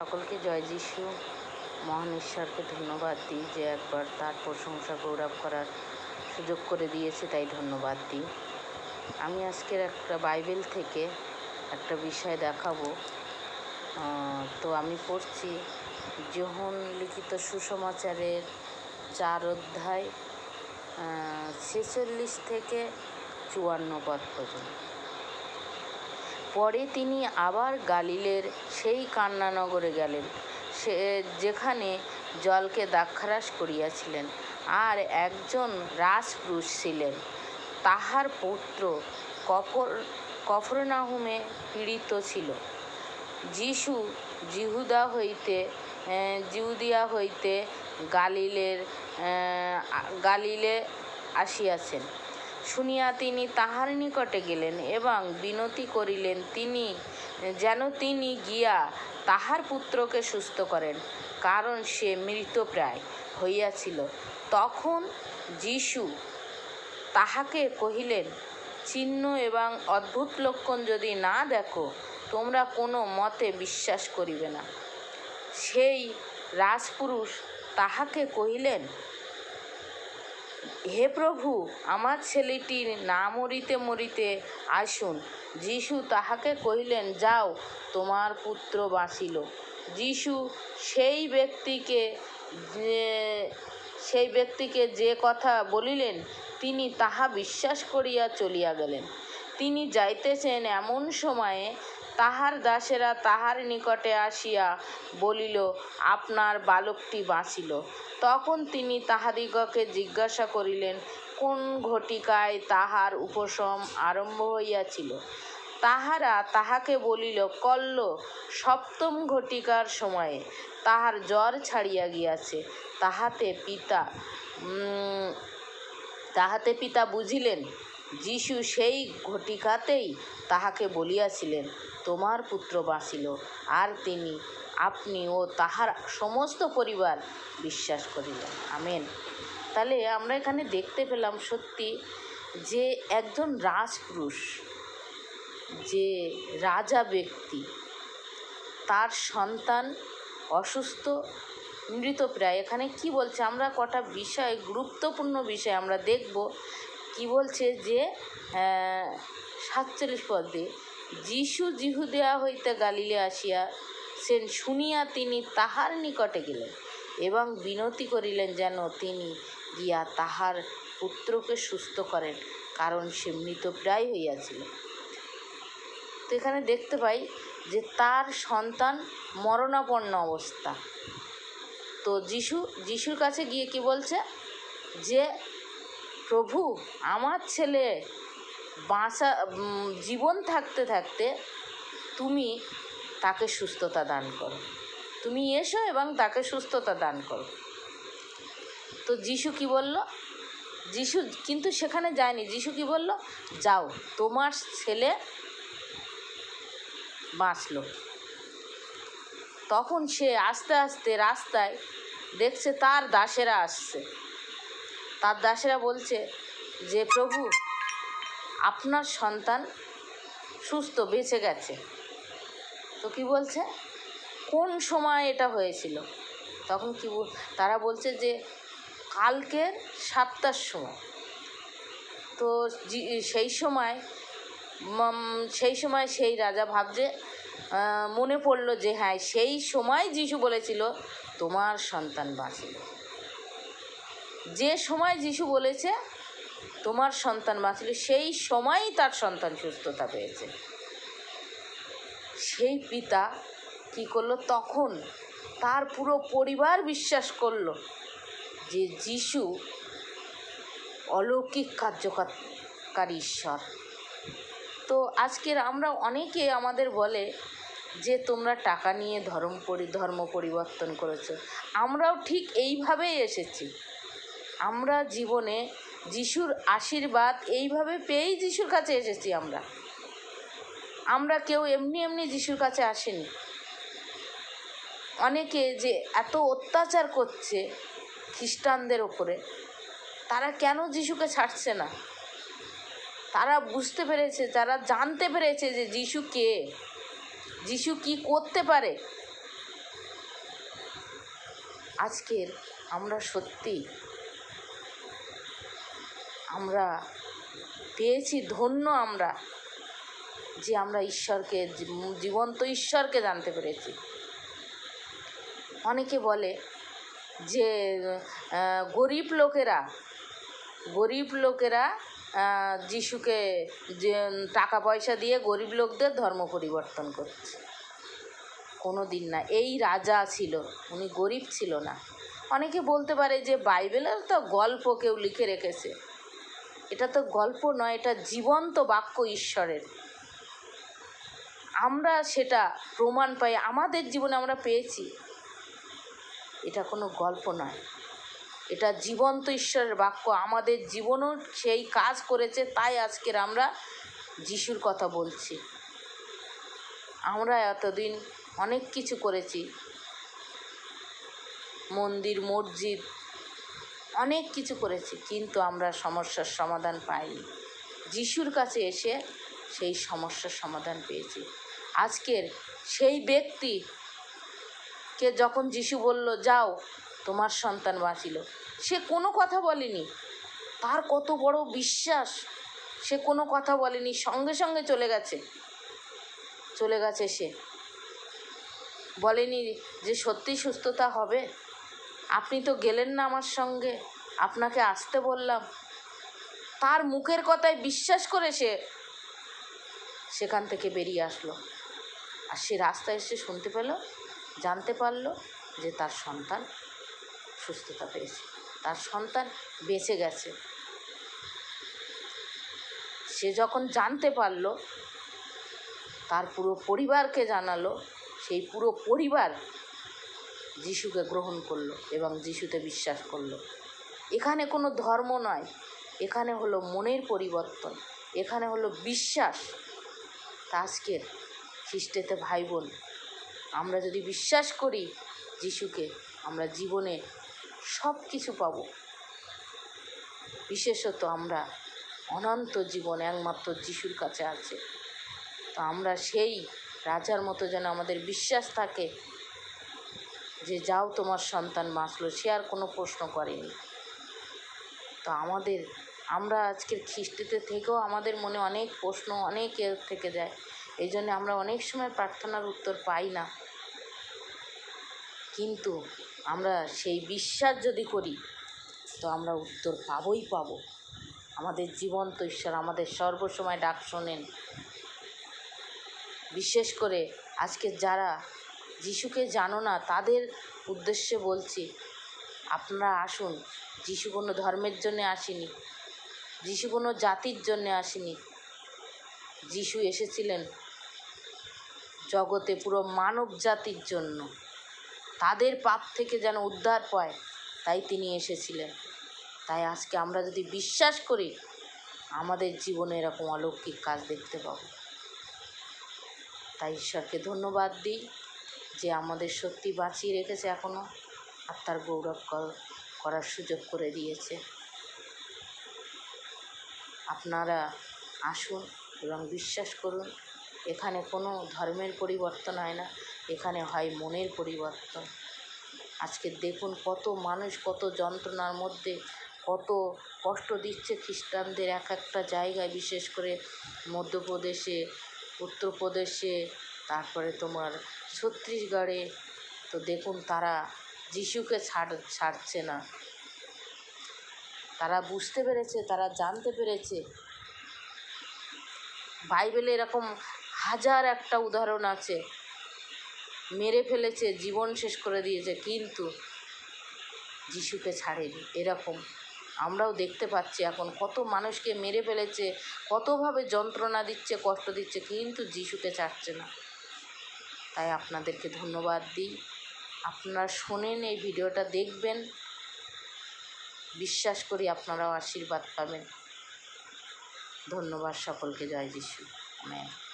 সকলকে জয় যিশু। মহান ঈশ্বরকে ধন্যবাদ দিই যে একবার তার প্রশংসা গৌরব করার সুযোগ করে দিয়েছে, তাই ধন্যবাদ দিই। আমি আজকের একটা বাইবেল থেকে একটা বিষয় দেখাবো। তো আমি পড়ছি যোহন লিখিত সুসমাচারের চার অধ্যায় ছেচল্লিশ থেকে চুয়ান্ন পদ পর্যন্ত। পরে তিনি আবার গালিলের সেই কান্নানগরে গেলেন। সে, যেখানে জলকে দাক্ষারাস করিয়াছিলেন। আর একজন রাজপুরুষ ছিলেন। তাহার পুত্র কফর কফরনাহুমে পীড়িত ছিল। যিশু জিহুদা হইতে জিহুদিয়া হইতে গালিলের গালিলে আসিয়াছেন। শুনিয়া তিনি তাহার নিকটে গেলেন এবং বিনতি করিলেন, তিনি, যেন তিনি গিয়া তাহার পুত্রকে সুস্থ করেন, কারণ সে মৃতপ্রায় হইয়াছিল। তখন যিশু তাহাকে কহিলেন, চিহ্ন এবং অদ্ভুত লক্ষণ যদি না দেখো, তোমরা কোনো মতে বিশ্বাস করিবে না। সেই রাজপুরুষ তাহাকে কহিলেন হে প্রভু, আমার ছেলেটির না মরিতে মরিতে আসুন। যিশু তাহাকে কহিলেন, যাও, তোমার পুত্র বাঁচিল। যিশু সেই ব্যক্তিকে সেই ব্যক্তিকে যে কথা বলিলেন, তিনি তাহা বিশ্বাস করিয়া চলিয়া গেলেন। তিনি যাইতেছেন এমন সময়ে তাহার দাসেরা তাহার নিকটে আসিয়া বলিল, আপনার বালকটি বাঁচিল। তখন তিনি তাহাদিগকে জিজ্ঞাসা করিলেন, কোন ঘটিকায় তাহার উপশম আরম্ভ হইয়াছিল? তাহারা তাহাকে বলিল, কল্ল, সপ্তম ঘটিকার সময়ে তাহার জ্বর ছাড়িয়া গিয়াছে। তাহাতে পিতা তাহাতে পিতা বুঝিলেন? যিশু সেই ঘটিকাতেই তাহাকে বলিয়াছিলেন, তোমার পুত্র বাঁচিল, আর তিনি আপনি ও তাহার সমস্ত পরিবার বিশ্বাস করিলেন। আমেন। তাহলে আমরা এখানে দেখতে পেলাম সত্যি যে একজন রাজপুরুষ, যে রাজা ব্যক্তি, তার সন্তান অসুস্থ মৃতপ্রায় এখানে কি বলছে? আমরা কটা বিষয়, গুরুত্বপূর্ণ বিষয় আমরা দেখব। কি বলছে যে সাতচল্লিশ পদে, যিশু জিহুদেয়া হইতে গালিলে আসিয়া সেন শুনিয়া তিনি তাহার নিকটে গেলেন এবং বিনতি করিলেন যেন তিনি গিয়া তাহার পুত্রকে সুস্থ করেন, কারণ সে মৃতপ্রায় হইয়াছিল। তো এখানে দেখতে পাই যে তার সন্তান মরণাপন্ন অবস্থা। তো যিশু, যিশুর কাছে গিয়ে কি বলছে? যে প্রভু, আমার ছেলে বাঁচা জীবন থাকতে থাকতে তুমি তাকে সুস্থতা দান করো। তুমি এসো এবং তাকে সুস্থতা দান করো। তো যিশু কি বলল? যিশু কিন্তু সেখানে যায়নি। যিশু কি বলল? যাও, তোমার ছেলে বাঁচল। তখন সে আস্তে আস্তে রাস্তায় দেখছে তার দাসেরা আসছে। তার দাসেরা বলছে যে, প্রভু, আপনার সন্তান সুস্থ বেঁচে গেছে। তো কি বলছে? কোন সময় এটা হয়েছিল? তখন কি তারা বলছে যে, কালকের সাতটার সময়। তো সেই সময় সেই সময় সেই রাজা ভাবছে মনে পড়ল যে হ্যাঁ সেই সময় যিশু বলেছিল, তোমার সন্তান বাঁচিল যে সময় যিশু বলেছে, তোমার সন্তান বাঁচলে সেই সময়ই তার সন্তান সুস্থতা পেয়েছে। সেই পিতা কি করল? তখন তার পুরো পরিবার বিশ্বাস করল যে যিশু অলৌকিক কার্যকারী ঈশ্বর। তো আজকের আমরা অনেকে আমাদের বলে যে, তোমরা টাকা নিয়ে ধর্ম পরি, ধর্ম পরিবর্তন করেছ। আমরাও ঠিক এইভাবেই এসেছি। আমরা জীবনে যিশুর আশীর্বাদ এইভাবে পেয়েই যিশুর কাছে এসেছি আমরা। আমরা কেউ এমনি এমনি যিশুর কাছে আসেনি। অনেকে যে এত অত্যাচার করছে খ্রিস্টানদের ওপরে, তারা কেন যিশুকে ছাড়ছে না? তারা বুঝতে পেরেছে, তারা জানতে পেরেছে যে যিশু কে? যিশু কি করতে পারে? আজকের আমরা সত্যি আমরা পেয়েছি, ধন্য আমরা, যে আমরা ঈশ্বরকে, জীবন্ত ঈশ্বরকে জানতে পেরেছি। অনেকে বলে যে গরিব লোকেরা গরিব লোকেরা যিশুকে যে, টাকা পয়সা দিয়ে গরিব লোকদের ধর্ম পরিবর্তন করছে। কোনো দিন না, এই রাজা ছিল, উনি গরিব ছিল না। অনেকে বলতে পারে যে বাইবেলের তো গল্প কেউ লিখে রেখেছে। এটা তো গল্প নয়, এটা জীবন্ত বাক্য ঈশ্বরের। আমরা সেটা প্রমাণ পাই, আমাদের জীবনে আমরা পেয়েছি। এটা কোনো গল্প নয়। এটা জীবন্ত ঈশ্বরের বাক্য, আমাদের জীবনও সেই কাজ করেছে, তাই আজকের আমরা যিশুর কথা বলছি। আমরা এতদিন অনেক কিছু করেছি। মন্দির, মসজিদ অনেক কিছু করেছি, কিন্তু আমরা সমস্যার সমাধান পাইনি। যিশুর কাছে এসে সেই সমস্যার সমাধান পেয়েছি। আজকের সেই ব্যক্তিকে যখন যিশু বলল, যাও, তোমার সন্তান বাঁচিল। সে কোনো কথা বলেনি। তার কত বড় বিশ্বাস, সে কোনো কথা বলেনি। সঙ্গে সঙ্গে চলে গেছে। চলে গেছে সে। বলেনি যে সত্যি সুস্থতা হবে? আপনি তো গেলেন না আমার সঙ্গে। আপনাকে আসতে বললাম। তার মুখের কথায় বিশ্বাস করে সে সেখান থেকে বেরিয়ে আসলো। আর সে রাস্তায় এসে শুনতে পেল, জানতে পারল যে তার সন্তান সুস্থতা পেয়েছে। তার সন্তান বেঁচে গেছে। সে যখন জানতে পারল, তার পুরো পরিবারকে জানালো, সেই পুরো পরিবার যিশুকে গ্রহণ করল এবং যিশুতে বিশ্বাস করল। এখানে কোনো ধর্ম নয়। এখানে হলো মনের পরিবর্তন। এখানে হলো বিশ্বাস। তা আজকের খ্রিস্টেতে ভাই বোন আমরা যদি বিশ্বাস করি যিশুকে, আমরা জীবনে সব কিছু পাবো। বিশেষত আমরা অনন্ত জীবন একমাত্র যিশুর কাছে আছে। তো আমরা সেই রাজার মতো যেন আমাদের বিশ্বাস থাকে যে যাও তোমার সন্তান বাঁচলো, সে আর কোনো প্রশ্ন করেনি। তো আমাদের, আমরা আজকের খ্রিস্টিতে থেকেও আমাদের মনে অনেক প্রশ্ন, অনেক থেকে যায়। এই জন্য আমরা অনেক সময় প্রার্থনার উত্তর পাই না। কিন্তু আমরা সেই বিশ্বাস যদি করি, তো আমরা উত্তর পাবই পাবো। আমাদের জীবন্ত ঈশ্বর, আমাদের সর্বসময় ডাক শোনেন। বিশেষ করে আজকে যারা যিশুকে জানো না, তাদের উদ্দেশ্যে বলছি, আপনারা আসুন। যিশু কোনো ধর্মের জন্যে আসেনি, যিশু কোনো জাতির জন্যে আসেনি। যিশু এসেছিলেন জগতে পুরো মানব জাতির জন্য। তাদের পাপ থেকে যেন উদ্ধার পায়, তাই তিনি এসেছিলেন। তাই আজকে আমরা যদি বিশ্বাস করি, আমাদের জীবনে এরকম অলৌকিক কাজ দেখতে পাবো। তাই ঈশ্বরকে ধন্যবাদ দিই। যে আমাদের সত্যি বাঁচিয়ে রেখেছে এখনও আর তার গৌরব কর- করার সুযোগ করে দিয়েছে। আপনারা আসুন এবং বিশ্বাস করুন, এখানে কোনো ধর্মের পরিবর্তন হয় না, এখানে হয় মনের পরিবর্তন। আজকে দেখুন কত মানুষ, কত যন্ত্রণার মধ্যে, কত কষ্ট দিচ্ছে খ্রিস্টানদের এক একটা জায়গায়, বিশেষ করে মধ্যপ্রদেশে, উত্তরপ্রদেশে, তারপরে তোমার ছত্তিশগড়ে, তো দেখুন তারা যিশুকে ছাড়, ছাড়ছে না। তারা বুঝতে পেরেছে, তারা জানতে পেরেছে। বাইবেলে এরকম হাজার একটা উদাহরণ আছে। মেরে ফেলেছে, জীবন শেষ করে দিয়েছে, কিন্তু যিশুকে ছাড়েনি। এরকম আমরাও দেখতে পাচ্ছি এখন কত মানুষকে মেরে ফেলেছে, কতভাবে যন্ত্রণা দিচ্ছে, কষ্ট দিচ্ছে, কিন্তু যিশুকে ছাড়ছে না। তাই আপনাদেরকে ধন্যবাদ দিই। আপনারা শোনেন এই ভিডিওটা, দেখবেন। বিশ্বাস করি আপনারাও আশীর্বাদ পাবেন। ধন্যবাদ সকলকে, জয় যিশু। আমেন।